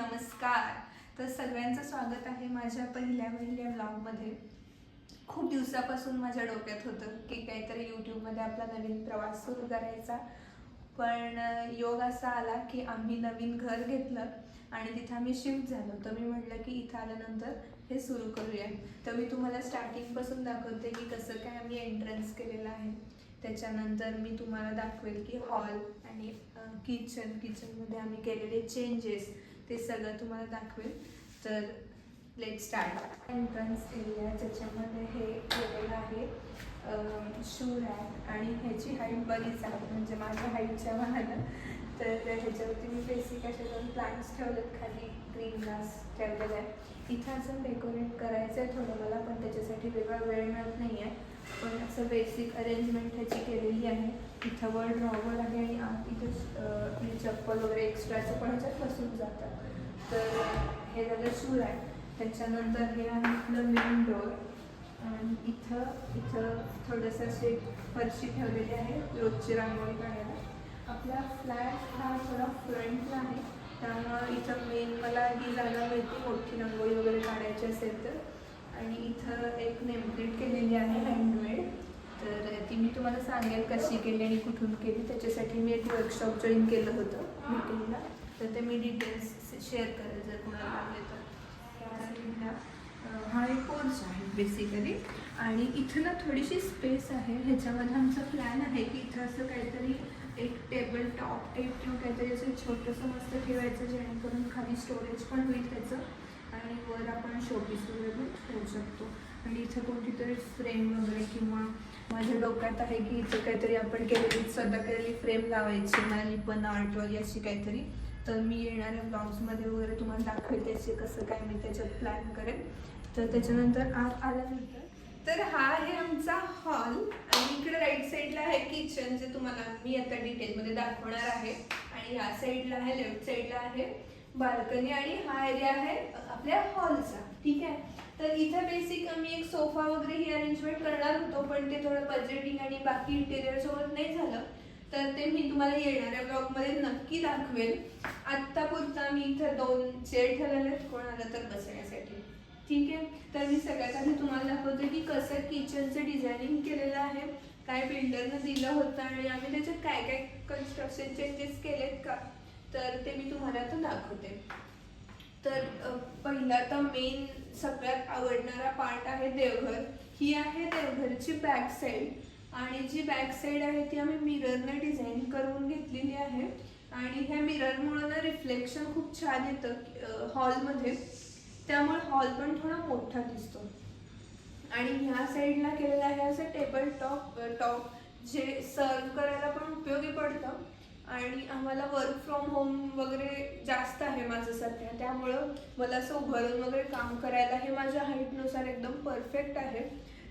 नमस्कार. तर सगळ्यांचं स्वागत आहे माझ्या पहिल्या पहिल्या ब्लॉगमध्ये. खूप दिवसापासून माझ्या डोक्यात होतं की काहीतरी यूट्यूबमध्ये आपला नवीन प्रवास सुरू करायचा. पण योग असा आला की आम्ही नवीन घर घेतलं आणि तिथं आम्ही शिफ्ट झालो. तर मी म्हटलं की इथं आल्यानंतर हे सुरू करूया. तर मी तुम्हाला स्टार्टिंगपासून दाखवते की कसं काय आम्ही एंट्रन्स केलेलं आहे. त्याच्यानंतर मी तुम्हाला दाखवेल की हॉल आणि किचन किचनमध्ये आम्ही केलेले चेंजेस ते सगळं तुम्हाला दाखवेल तर लेट स्टार्ट एंट्रन्स एरिया ज्याच्यामध्ये हे केलेलं आहे शू रॅक आणि ह्याची हाईट बरीच आहे म्हणजे माझ्या हाईटच्या मानानं. तर ह्याच्यावरती मी बेसिक असे दोन प्लांट्स ठेवलेत खाली ग्रीन ग्रास ठेवलेलं आहे. इथं असं डेकोरेट करायचं आहे थोडं मला पण त्याच्यासाठी वेगळा वेळ मिळत नाही आहे पण असं बेसिक अरेंजमेंट ह्याची केलेली आहे. इथं वर ड्रॉवर आहे आणि आत चप्पल वगैरे एक्स्ट्राचं पण ह्याच्यात बसून जातं तर हे झालं शूज आहे. त्याच्यानंतर हे आहे आपलं मेन डोर आणि इथं इथं थोडंसं असे फरशी ठेवलेली आहे रोजची रांगोळी काढायला. आपला फ्लॅट हा थोडा फ्रंटला आहे. त्यामुळं इथं मेन मला ही जागा मिळते मोठी रांगोळी वगैरे काढायची असेल तर. आणि इथं एक नेमप्लेट केलेली आहे हँडमेड तर ती मी तुम्हाला सांगेल कशी केली आणि कुठून केली. त्याच्यासाठी मी एक वर्कशॉप जॉईन केलं होतं मीटिंगला तर ते मी डिटेल्स शेअर करेल जर कोणाला लागले तर. हा. एक कोर्स आहे बेसिकली आणि इथं ना थोडीशी स्पेस आहे. ह्याच्यामध्ये आमचा प्लॅन आहे की इथं असं काहीतरी एक टेबल टॉप टाईप किंवा काहीतरी असं छोटंसं मस्त ठेवायचं जेणेकरून खाली स्टोरेज पण होईल त्याचं. आणि वर आपण शोपीस वगैरे पण ठेवू शकतो. आणि इथं कोणती तरी फ्रेम वगैरे किंवा माझ्या डोक्यात आहे की इथं काहीतरी आपण केलेली स्वतः केलेली फ्रेम लावायची मला पण आर्टवाली अशी काहीतरी. तर मी येणाऱ्या ब्लॉग्समध्ये वगैरे तुम्हाला दाखवेल त्याचे कसं काय मी त्याच्यात प्लॅन करेन तर त्याच्यानंतर आत आल्यानंतर तर हा आहे आमचा हॉल. आणि इकडे राईट साईडला आहे किचन जे तुम्हाला मी आता डिटेलमध्ये दाखवणार आहे. आणि ह्या साईडला आहे लेफ्ट साईडला आहे बाल्कनी आणि हा एरिया आहे आपल्या हॉलचा ठीक आहे? तर इथं बेसिक आम्ही एक सोफा वगैरे ही अरेंजमेंट करणार होतो पण ते थोडं बजेटिंग आणि बाकी इंटेरियर सोबत नाही झालं. तर ते मी तुम्हाला येणाऱ्या ब्लॉगमध्ये नक्की दाखवेल आत्ता पुरता मी इथं दोन चेअर ठेवलेले आहेत. कोण आलं तर बसण्यासाठी. ठीक आहे? तर मी सगळ्यात आधी तुम्हाला दाखवते की कसं किचनचं डिझायनिंग केलेलं आहे. काय बिल्डरनं दिलं होतं आणि आम्ही त्याच्यात काय काय कन्स्ट्रक्शन चेंजेस केलेत का? तर ते मी तुम्हाला आता दाखवते. तर पहिला तर मेन सगळ्यात आवडणारा पार्ट आहे देवघर. ही आहे देवघरची बॅक साईड आणि जी बॅक साईड आहे ती आम्ही मिररने डिझाईन करून घेतलेली आहे. आणि ह्या मिररमुळं ना रिफ्लेक्शन खूप छान येतं हॉलमध्ये त्यामुळे हॉल पण थोडा मोठा दिसतो. आणि ह्या साईडला केलेलं आहे असं टेबल टॉप टॉप जे सर्व करायला पण उपयोगी पडतं. आणि आम्हाला वर्क फ्रॉम होम वगैरे जास्त आहे माझं सध्या. त्यामुळं मला असं उभारून वगैरे काम करायला हे माझ्या हाईटनुसार एकदम परफेक्ट आहे.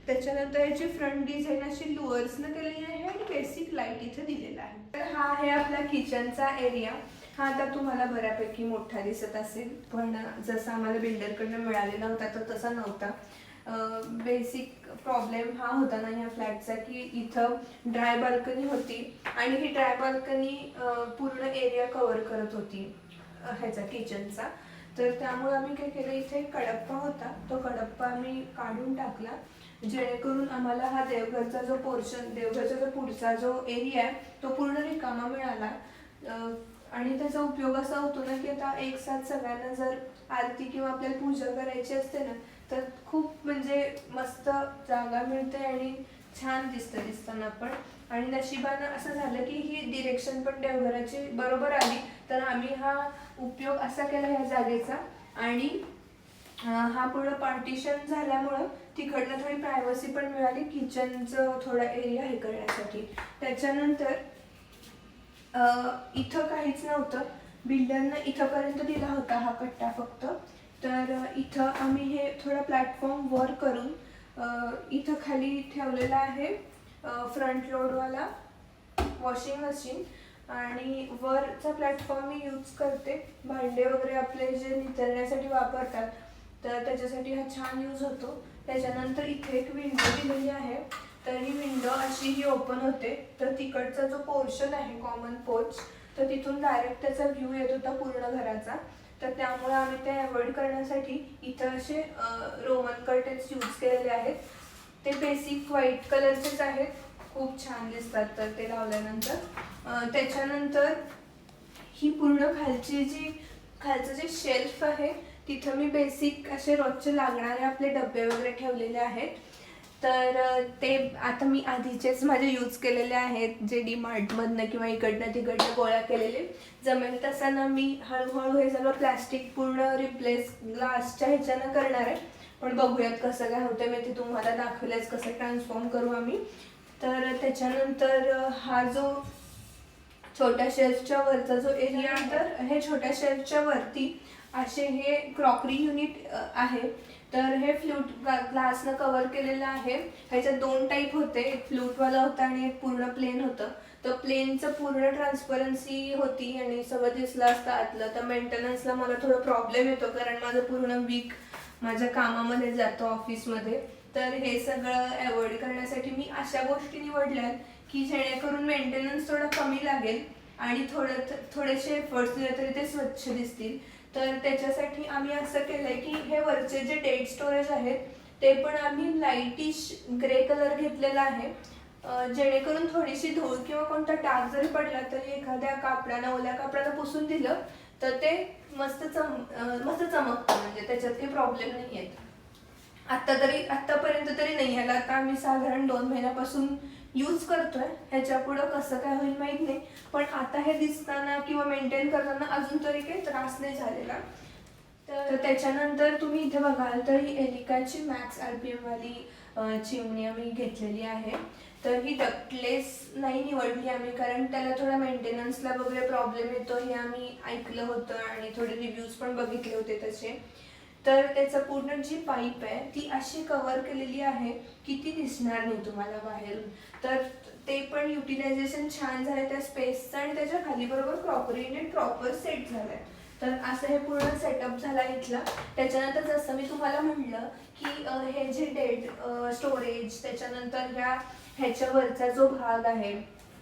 त्याच्यानंतर याची फ्रंट डिझाईन अशी लुअर्सनं केलेली आहे आणि बेसिक लाइट इथे दिलेला आहे. तर हा आहे आपला किचनचा एरिया हा आता तुम्हाला बऱ्यापैकी मोठा दिसत असेल पण जसा आम्हाला बिल्डरकडनं मिळालेला होता तर तसा नव्हता. बेसिक प्रॉब्लेम हा होता ना ह्या फ्लॅटचा की इथं ड्राय बाल्कनी होती आणि ही ड्राय बाल्कनी पूर्ण एरिया कव्हर करत होती ह्याचा किचनचा तर त्यामुळे आम्ही काय केलं इथे एक कडप्पा होता. तो कडप्पा आम्ही काढून टाकला. जेणेकरून आम्हाला हा देवघरचा जो पोर्शन देवघरचा जो पुढचा जो एरिया आहे तो पूर्ण रिकामा मिळाला. आणि त्याचा उपयोग असा होतो ना की आता एक साथ सगळ्यांना जर आरती किंवा आपल्याला पूजा करायची असते ना तर खूप म्हणजे मस्त जागा मिळते आणि छान दिसतं दिसताना पण. आणि नशिबानं असं झालं की ही डिरेक्शन पण देवघराची बरोबर आली. तर आम्ही हा उपयोग असा केला ह्या जागेचा. आणि हा पूर्ण पार्टिशन झाल्यामुळं तिकडनं थोडी प्रायव्हसी पण मिळाली किचनचं थोडा एरिया हे करण्यासाठी. त्याच्यानंतर इथं काहीच नव्हतं. बिल्डरनं इथंपर्यंत दिला होता हा कट्टा फक्त. तर इथं आम्ही हे थोडा प्लॅटफॉर्म वर करून इथं खाली ठेवलेला आहे फ्रंट लोडवाला वॉशिंग मशीन आणि वरचा प्लॅटफॉर्म मी यूज करते. भांडे वगैरे आपले जे नितळण्यासाठी वापरतात तर त्याच्यासाठी हा छान यूज होतो. त्याच्यानंतर इथे एक विंडो दिलेली आहे. तर ही विंडो अशी ही ओपन होते. तर तिकडचा जो पोर्शन आहे कॉमन पोर्च तर तिथून डायरेक्ट त्याचा व्ह्यू येत होता पूर्ण घराचा. तर त्यामुळे आम्ही ते अवॉइड करण्यासाठी इथं असे रोमन कर्टन्स यूज केलेले आहेत. ते बेसिक व्हाईट कलरचेच आहेत. खूप छान दिसतात. तर ते लावल्यानंतर त्याच्यानंतर ही पूर्ण खालची जी खालचं जे शेल्फ आहे तिथं मी बेसिक असे रोजचे लागणारे आपले डबे वगैरे ठेवलेले आहेत. तर ते आता मी आधीचेच माझे यूज केलेले आहेत. जे डी मार्टमधनं किंवा इकडनं तिकडनं गोळा केलेले. जमेल तसं ना मी हळूहळू हे सगळं प्लॅस्टिक पूर्ण रिप्लेस ग्लासच्या ह्याच्यानं करणार आहे. पण बघूयात कसं काय होतं मी ते तुम्हाला दाखवल्यास कसं ट्रान्सफॉर्म करू आम्ही. तर त्याच्यानंतर हा जो छोट्या शेल्फच्या वरचा जो एरिया तर हे छोट्या शेल्फच्या वरती असे हे क्रॉकरी युनिट आहे. तर हे फ्लूट ग्लासनं कव्हर केलेलं आहे. ह्याच्यात दोन टाईप होते. एक फ्लूटवाला होता आणि एक पूर्ण प्लेन होतं. तर प्लेनचं पूर्ण ट्रान्सपरन्सी होती आणि सगळं दिसलं असतं आतलं. तर मेंटेनन्सला मला थोडं प्रॉब्लेम येतो कारण माझं पूर्ण वीक माझ्या कामामध्ये जातो ऑफिसमध्ये तर हे सगळं अवॉइड करण्यासाठी मी अशा गोष्टी निवडल्या की जेणेकरून मेंटेनन्स थोडं कमी लागेल आणि थोडं थोडेसे एफर्ट्स दिले तरी ते स्वच्छ दिसतील. तर त्याच्यासाठी आम्ही असं केलंय की हे वरचे जे डेट स्टोरेज आहेत ते पण आम्ही लाईटिश ग्रे कलर घेतलेला आहे. जेणेकरून थोडीशी धूळ किंवा कोणता डाग जरी पडला तरी एखाद्या कापडानं ओल्या कापडानं पुसून दिलं तर ते मस्त चम मस्त चमकतं. म्हणजे त्याच्यात काही प्रॉब्लेम नाही आहेत आत्ता तरी आत्तापर्यंत तरी नाही आला. आता आम्ही साधारण दोन महिन्यापासून यूज करतोय ह्याच्या पुढं कसं काय होईल माहीत नाही. पण आता हे दिसताना किंवा मेंटेन करताना अजून तरी काही त्रास नाही झालेला. तर त्याच्यानंतर तुम्ही इथे बघाल तर ही एलिकाची मॅक्स आर पी एमवाली चिमणी आम्ही घेतलेली आहे. तर ही डकलेस नाही निवडली आम्ही कारण त्याला थोडा मेंटेनन्सला वगैरे प्रॉब्लेम येतो हे आम्ही ऐकलं होतं आणि थोडे रिव्ह्यूज पण बघितले होते तसे. तर त्याचं पूर्ण जी पाईप आहे ती अशी कवर केलेली आहे की ती दिसणार नाही तुम्हाला बाहेरून. तर ते पण युटिलायझेशन छान झालं त्या स्पेसचं आणि त्याच्याखाली बरोबर प्रॉपरीने प्रॉपर सेट झालंय. तर असं हे पूर्ण सेटअप झाला इथला. त्याच्यानंतर जसं मी तुम्हाला म्हणलं की हे जे डेट स्टोरेज त्याच्यानंतर ह्या ह्याच्यावरचा जो भाग आहे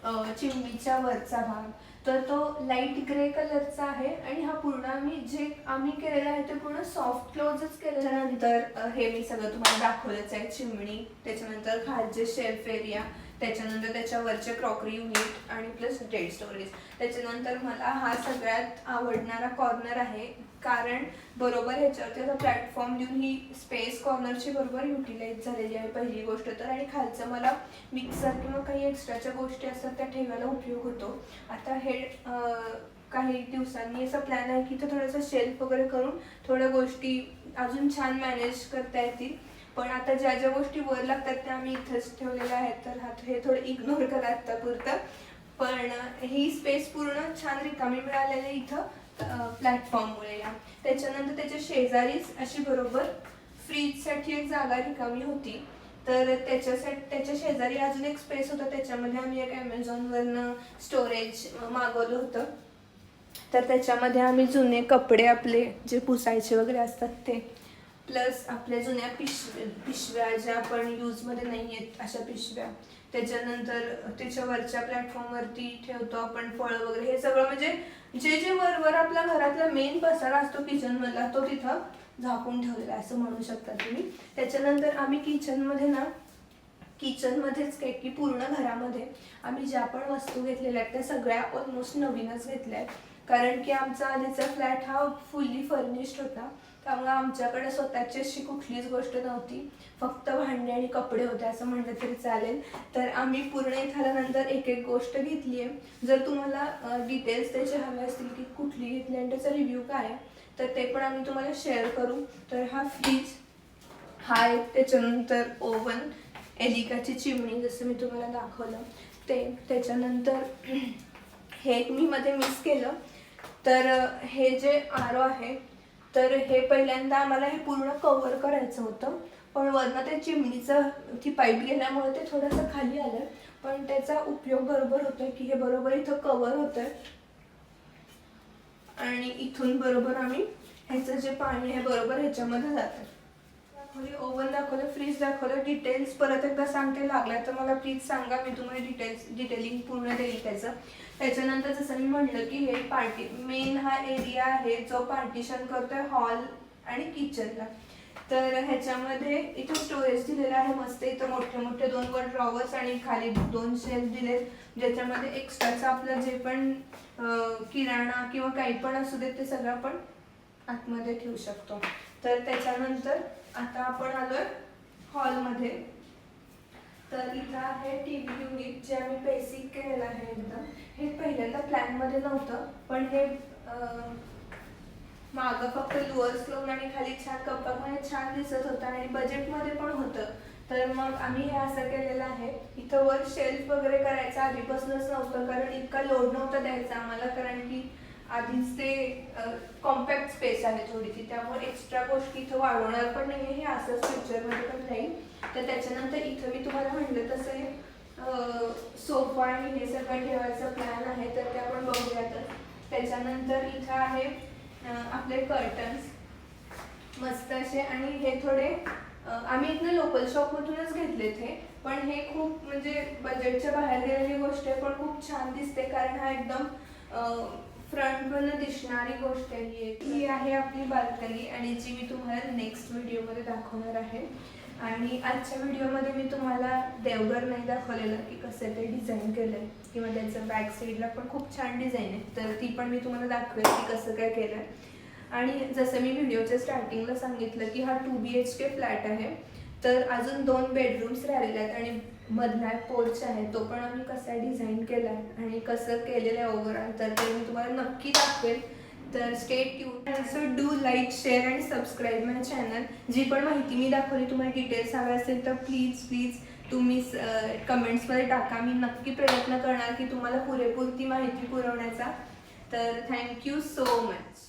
अं, चिमणीच्या वरचा भाग तर तो लाइट ग्रे कलरचा आहे आणि हा पूर्ण आम्ही जे आम्ही केलेला आहे ते पूर्ण सॉफ्ट क्लोजच केल्यानंतर हे मी सगळं तुम्हाला दाखवलंच आहे चिमणी त्याच्यानंतर खालचे शेल्फ एरिया त्याच्यानंतर त्याच्यावरचे क्रॉकरी युनिट आणि प्लस डेड स्टोरेज त्याच्यानंतर मला हा सगळ्यात आवडणारा कॉर्नर आहे कारण बरोबर ह्याच्यावरती आता प्लॅटफॉर्म देऊन ही स्पेस कॉर्नरची बरोबर युटिलाइज झालेली आहे पहिली गोष्ट तर. आणि खालचं मला मिक्सर किंवा काही एक्स्ट्राच्या गोष्टी असतात त्या ठेवायला उपयोग होतो. आता हे काही दिवसांनी असा प्लॅन आहे की इथं थोडंसं शेल्फ वगैरे करून थोड्या गोष्टी अजून छान मॅनेज करता येतील. पण आता ज्या ज्या गोष्टी वर लागतात त्या आम्ही इथंच ठेवलेल्या आहेत. तर हा हे थोडं इग्नोर करा आत्तापुरतं. पण ही स्पेस पूर्ण छान रिकामी मिळालेली इथं. प्लॅटफॉर्ममुळे या. त्याच्यानंतर त्याच्या शेजारीच अशी बरोबर फ्रीजसाठी एक जागा रिकामी होती. तर त्याच्यासाठी त्याच्या शेजारी अजून एक स्पेस होता. त्याच्यामध्ये आम्ही एक ॲमेझॉनवरनं स्टोरेज मागवलं होतं. तर त्याच्यामध्ये आम्ही जुने कपडे आपले जे पुसायचे वगैरे असतात ते प्लस आपल्या जुन्या पिशव्या पिशव्या ज्या आपण यूजमध्ये नाही आहेत अशा पिशव्या त्याच्यानंतर त्याच्यावरच्या प्लॅटफॉर्मवरती ठेवतो आपण फळं वगैरे. हे सगळं म्हणजे जे जे वरवर आपल्या घरातला मेन पसारा असतो किचनमधला तो तिथं झाकून ठेवलेला आहे असं म्हणू शकता तुम्ही. त्याच्यानंतर आम्ही किचनमध्ये ना किचनमध्येच काय की पूर्ण घरामध्ये आम्ही ज्या पण वस्तू घेतलेल्या आहेत त्या सगळ्या ऑलमोस्ट नवीनच घेतल्या आहेत. कारण की आमचा आधीचा फ्लॅट हा फुल्ली फर्निश्ड होता. त्यामुळे आमच्याकडे स्वतःची अशी कुठलीच गोष्ट नव्हती. फक्त भांडे आणि कपडे होते असं म्हटलं तरी चालेल. तर आम्ही पूर्ण इथं आल्यानंतर एक एक गोष्ट घेतली आहे जर तुम्हाला डिटेल्स त्याचे हवे असतील की कुठली घेतली आणि त्याचा रिव्ह्यू काय आहे तर ते पण आम्ही तुम्हाला शेअर करू. तर हा फ्रीज हा एक त्याच्यानंतर ओव्हन एलिकाची चिमणी जसं मी तुम्हाला दाखवलं. ते त्याच्यानंतर हे एक मी मध्ये मिस केलं. तर हे जे आरो आहे तर हे पहिल्यांदा आम्हाला हे पूर्ण कव्हर करायचं होतं. पण वरनं ते चिमणीचं ती पाईप गेल्यामुळे ते थोडंसं खाली आलं. पण त्याचा उपयोग बरोबर होतो की हे बरोबर इथं कवर होतं आणि इथून बरोबर आम्ही ह्याचं जे पाणी आहे बरोबर ह्याच्यामध्ये जातं दाखवले ओव्हन दाखवलं फ्रीज दाखवलं डिटेल्स परत एकदा सांगते लागल्या तर मला प्लीज सांगा मी तुम्हाला डिटेल्स डिटेलिंग पूर्ण देईल त्याचं. त्याच्यानंतर जसं मी म्हणलं की हे पार्टी मेन हा एरिया आहे जो पार्टिशन करतोय हॉल आणि किचनला तर ह्याच्यामध्ये इथं स्टोरेज दिलेला आहे मस्त इथं मोठे मोठे दोन वर ड्रॉवर्स आणि खाली दोन शेल्फ दिलेत ज्याच्यामध्ये एक्स्ट्राचं आपलं जे पण किराणा किंवा काही पण असू दे ते सगळं आपण आतमध्ये ठेवू शकतो. तर त्याच्यानंतर आता आपण आलोय हॉलमध्ये. तर इथं आहे टी व्ही युनिट जे आम्ही बेसिक केलेलं आहे एकदम. हे पहिल्यांदा प्लॅनमध्ये नव्हतं पण हे मागं फक्त लोअर्स लावून आणि खाली छान कप्पामध्ये छान दिसत होतं आणि बजेटमध्ये पण होतं. तर मग आम्ही हे असं केलेलं आहे. इथं वर शेल्फ वगैरे करायचं आधीपासूनच नव्हतं कारण इतका लोड नव्हता द्यायचा आम्हाला कारण की आधीच ते कॉम्पॅक्ट स्पेस आहे थोडीशी. त्यामुळे एक्स्ट्रा गोष्टी इथं वाढवणार पण नाही हे असंच फ्युचरमध्ये पण राहील. तर त्याच्यानंतर इथं मी तुम्हाला म्हणलं तसं हे सोफा आणि हे सगळं ठेवायचं प्लॅन आहे तर ते आपण बघूयातच त्याच्यानंतर इथं आहे आपले कर्टन्स मस्त असे आणि हे थोडे आम्ही इथनं लोकल शॉपमधूनच घेतले ते. पण हे खूप म्हणजे बजेटच्या बाहेर गेलेली गोष्ट आहे पण खूप छान दिसते. कारण हा एकदम फ्रंटवरनं दिसणारी गोष्ट आहे ही आहे ही आहे आपली बाल्कनी आणि जी मी तुम्हाला नेक्स्ट व्हिडिओमध्ये दाखवणार आहे. आणि आजच्या व्हिडिओमध्ये मी तुम्हाला देवघर नाही दाखवलेलं की कसं ते डिझाईन केलं आहे किंवा त्याचं बॅक साईडला पण खूप छान डिझाईन आहे. तर ती पण मी तुम्हाला दाखवेल की कसं काय केलं आहे आणि जसं मी व्हिडिओच्या स्टार्टिंगला सांगितलं की हा two B H K flat आहे. तर अजून दोन बेडरूम्स राहिलेले आहेत आणि मधला पोर्च आहे तो पण आम्ही कसा डिझाईन केला आहे आणि कसं केलेलं आहे ओव्हरऑल तर ते मी तुम्हाला नक्की दाखवेल. तर stay tuned so do like share and subscribe my channel जी पण माहिती मी दाखवली तुम्हाला डिटेल्स हवे असेल तर प्लीज प्लीज तुम्ही कमेंट्समध्ये टाका. मी नक्की प्रयत्न करणार की तुम्हाला पुरेपूर ती माहिती पुरवण्याचा. तर थँक्यू सो मच